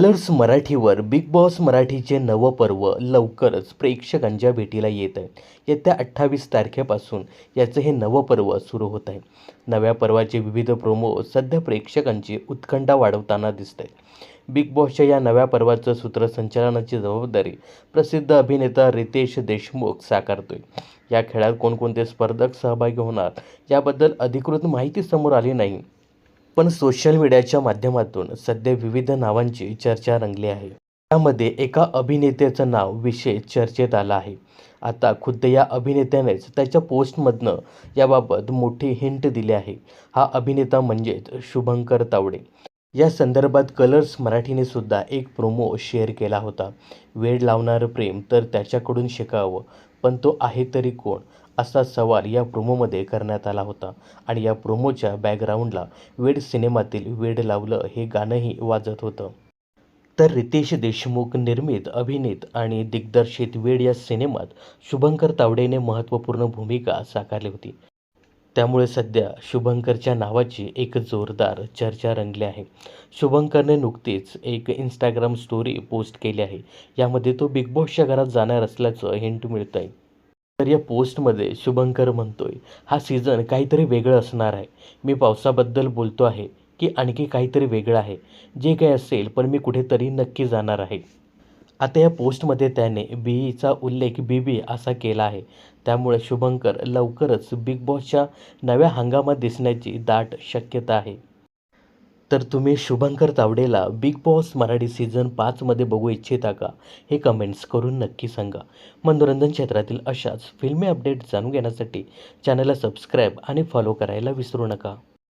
Colours मराठीवर big boss मराठीचे नवं पर्व लवकरच प्रेक्षकांच्या भेटीला येत आहे. येत्या अठ्ठावीस तारखेपासून याचं हे नवं पर्व सुरू होत आहे. नव्या पर्वाचे विविध प्रोमो सध्या प्रेक्षकांची उत्कंठा वाढवताना दिसत आहे बिग बॉसच्या या नव्या पर्वाचं सूत्रसंचालनाची जबाबदारी प्रसिद्ध अभिनेता रितेश देशमुख साकारतोय. या खेळात कोणकोणते स्पर्धक सहभागी होणार याबद्दल अधिकृत माहिती समोर आली नाही. पण सोशल मीडियाच्या माध्यमातून सध्या विविध नावांची चर्चा रंगली आहे. त्यामध्ये एका अभिनेत्याचं नाव विशेष चर्चेत आलं आहे. आता खुद्द या अभिनेत्यानेच त्याच्या पोस्टमधनं याबाबत मोठी हिंट दिली आहे. हा अभिनेता म्हणजेच शुभंकर तावडे. या संदर्भात कलर्स मराठीने सुद्धा एक प्रोमो शेअर केला होता. वेड लावणारं प्रेम तर त्याच्याकडून शिकावं. पण तो आहे तरी कोण? असा सवाल या प्रोमोमध्ये करण्यात आला होता. आणि या प्रोमोच्या बॅकग्राऊंडला वेड सिनेमातील वेड लावलं हे गाणंही वाजत होतं. तर रितेश देशमुख निर्मित अभिनीत आणि दिग्दर्शित वेड या सिनेमात शुभंकर तावडेने महत्त्वपूर्ण भूमिका साकारली होती. त्यामुळे सध्या शुभंकरच्या नावाची एक जोरदार चर्चा रंगली आहे. शुभंकरने नुकतीच एक इंस्टाग्राम स्टोरी पोस्ट केली आहे. यामध्ये तो बिग बॉसच्या घरात जाणार असल्याचं हिंट मिळत आहे तर या पोस्टमध्ये शुभंकर म्हणतोय हा सीझन काहीतरी वेगळं असणार आहे. मी पावसाबद्दल बोलतो आहे की आणखी काहीतरी वेगळं आहे. जे काही असेल पण मी कुठेतरी नक्की जाणार आहे. आता या पोस्टमध्ये त्याने बी ईचा उल्लेख बी बी असा केला आहे. त्यामुळे शुभंकर लवकरच बिग बॉसच्या नव्या हंगामात दिसण्याची दाट शक्यता आहे. तर तुम्ही शुभंकर तावडेला बिग बॉस मराठी सीझन पाचमध्ये बघू इच्छिता का? हे कमेंट्स करून नक्की सांगा. मनोरंजन क्षेत्रातील अशाच फिल्मी अपडेट जाणून घेण्यासाठी चॅनलला सबस्क्राईब आणि फॉलो करायला विसरू नका.